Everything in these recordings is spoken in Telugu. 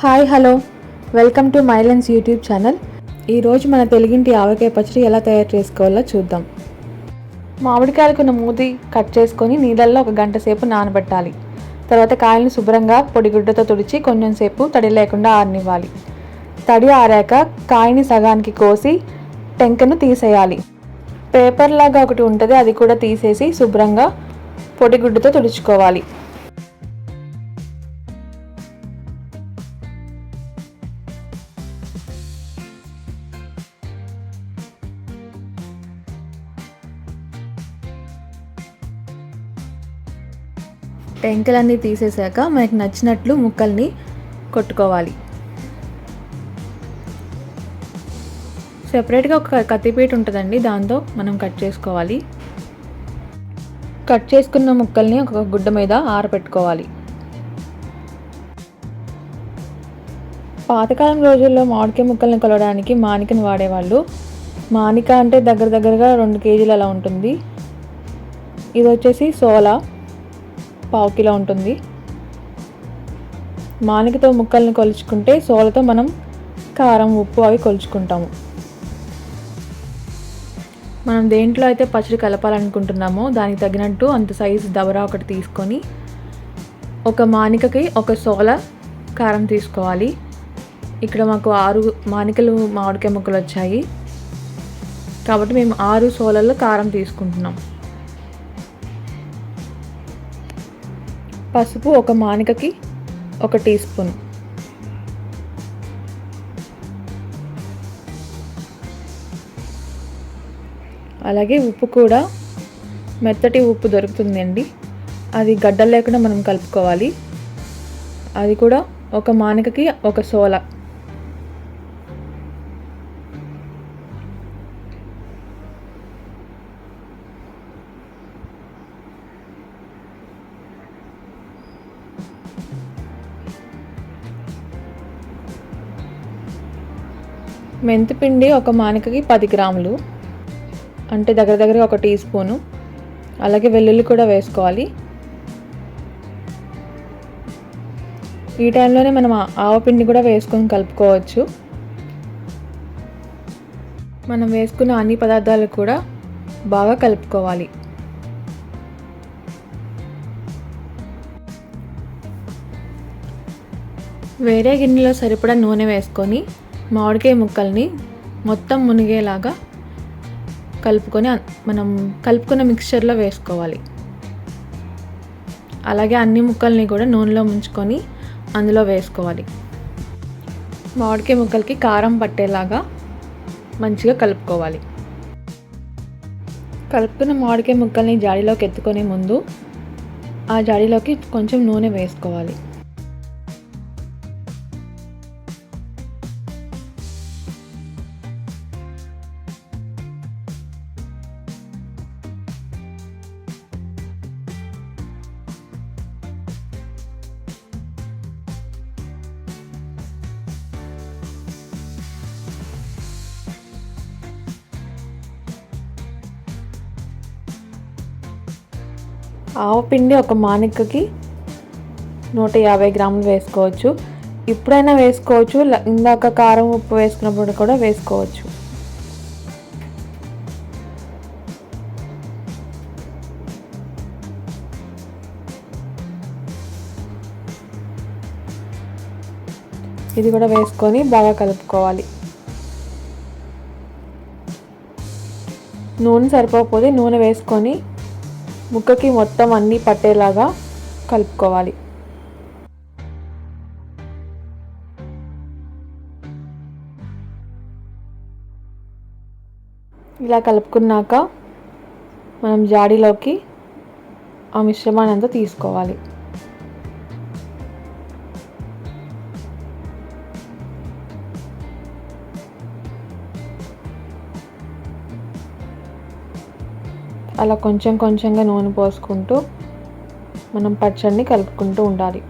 Hi hello. Welcome to my lens YouTube channel. ఈరోజు మన తెలుగింటి ఆవకాయ పచ్చడి ఎలా తయారు చేసుకోవాలో చూద్దాం. మామిడికాయలకున్న మూతి కట్ చేసుకొని నీళ్ళల్లో ఒక గంట సేపు నానబెట్టాలి. తర్వాత కాయలను శుభ్రంగా పొడిగుడ్డతో తుడిచి కొంచెం సేపు తడి లేకుండా ఆరనివ్వాలి. తడి ఆరాక కాయని సగానికి కోసి టెంకను తీసేయాలి. పేపర్ లాగా ఒకటి ఉంటుంది అది కూడా తీసేసి శుభ్రంగా పొడిగుడ్డతో తుడుచుకోవాలి. టెంకలన్నీ తీసేసాక మనకి నచ్చినట్లు ముక్కల్ని కొట్టుకోవాలి. సెపరేట్గా ఒక కత్తిపీట ఉంటుందండి దాంతో మనం కట్ చేసుకోవాలి. కట్ చేసుకున్న ముక్కల్ని ఒక గుడ్డ మీద ఆరబెట్టుకోవాలి పాతకాలం రోజుల్లో మామిడికాయ ముక్కల్ని కొలవడానికి మానికని వాడేవాళ్ళు. మానిక అంటే దగ్గర దగ్గరగా రెండు కేజీలు అలా ఉంటుంది. ఇది వచ్చేసి సోలా. పావు కిలో ఉంటుంది. మానికతో ముక్కల్ని కొలుచుకుంటే సోలతో మనం కారం ఉప్పు అవి కొలుచుకుంటాము. మనం దేంట్లో అయితే పచ్చడి కలపాలనుకుంటున్నామో దానికి తగినట్టు అంత సైజు దబరా ఒకటి తీసుకొని ఒక మానికకి ఒక సోల కారం తీసుకోవాలి. ఇక్కడ మాకు ఆరు మానికలు మామిడికాయ ముక్కలు వచ్చాయి. కాబట్టి మేము ఆరు సోలల్లో కారం తీసుకుంటున్నాం. పసుపు ఒక మానికకి ఒక టీ స్పూన్. అలాగే ఉప్పు కూడా మెత్తటి ఉప్పు దొరుకుతుందండి. అది గడ్డలు లేకుండా మనం కలుపుకోవాలి. అది కూడా ఒక మానికకి ఒక సోల. మెంతిపిండి ఒక మానికకి పది గ్రాములు. అంటే దగ్గర దగ్గర ఒక టీ స్పూను. అలాగే వెల్లుల్లి కూడా వేసుకోవాలి. ఈ టైంలోనే మనం ఆవపిండి కూడా వేసుకొని కలుపుకోవచ్చు. మనం వేసుకున్న అన్ని పదార్థాలు కూడా బాగా కలుపుకోవాలి. వేరే గిన్నెలో సరిపడా నూనె వేసుకొని మామిడికాయ ముక్కల్ని మొత్తం మునిగేలాగా కలుపుకొని మనం కలుపుకున్న మిక్స్చర్లో వేసుకోవాలి. అలాగే అన్ని ముక్కల్ని కూడా నూనెలో ముంచుకొని అందులో వేసుకోవాలి. మామిడికాయ ముక్కలకి కారం పట్టేలాగా మంచిగా కలుపుకోవాలి. కలుపుకున్న మామిడికాయ ముక్కల్ని జాడీలోకి ఎత్తుకునే ముందు ఆ జాడీలోకి కొంచెం నూనె వేసుకోవాలి. ఆవపిండి ఒక మానికకి నూట యాభై గ్రాములు వేసుకోవచ్చు. ఇప్పుడైనా వేసుకోవచ్చు. ఇందాక కారం ఉప్పు వేసుకున్నప్పుడు కూడా వేసుకోవచ్చు. ఇది కూడా వేసుకొని బాగా కలుపుకోవాలి. నూనె సరిపోకపోతే నూనె వేసుకొని ముక్కకి మొత్తం అన్నీ పట్టేలాగా కలుపుకోవాలి. ఇలా కలుపుకున్నాక మనం జాడీలోకి ఆ మిశ్రమాన్ని అంతా తీసుకోవాలి. అలా కొంచెం కొంచెంగా నూనె పోసుకుంటూ మనం పచ్చడిని కలుపుకుంటూ ఉండాలి.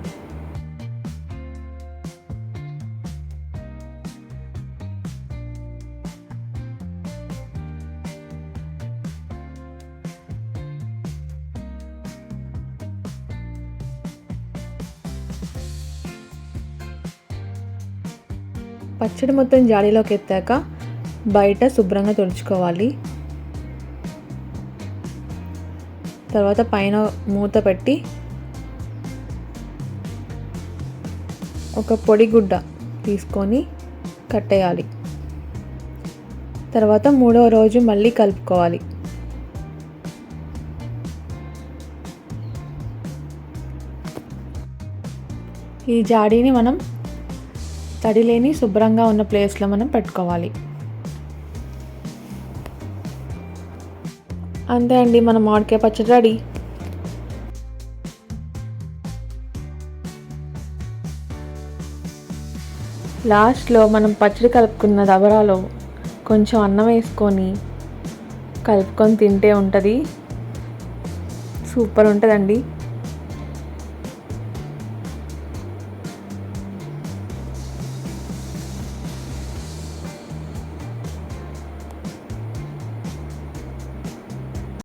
పచ్చడి మొత్తం జాడీలోకి ఎత్తాక బయట శుభ్రంగా తుడుచుకోవాలి. తర్వాత పైన మూత పెట్టి ఒక పొడి గుడ్డ తీసుకొని కట్టేయాలి. తర్వాత మూడవ రోజు మళ్ళీ కలుపుకోవాలి. ఈ జాడీని మనం తడి లేని శుభ్రంగా ఉన్న ప్లేస్లో మనం పెట్టుకోవాలి. అంతే అండి మన మామిడికాయ పచ్చడి రెడీ. లాస్ట్లో మనం పచ్చడి కలుపుకున్న దబరాలో కొంచెం అన్నం వేసుకొని కలుపుకొని తింటే ఉంటుంది. సూపర్ ఉంటుందండి.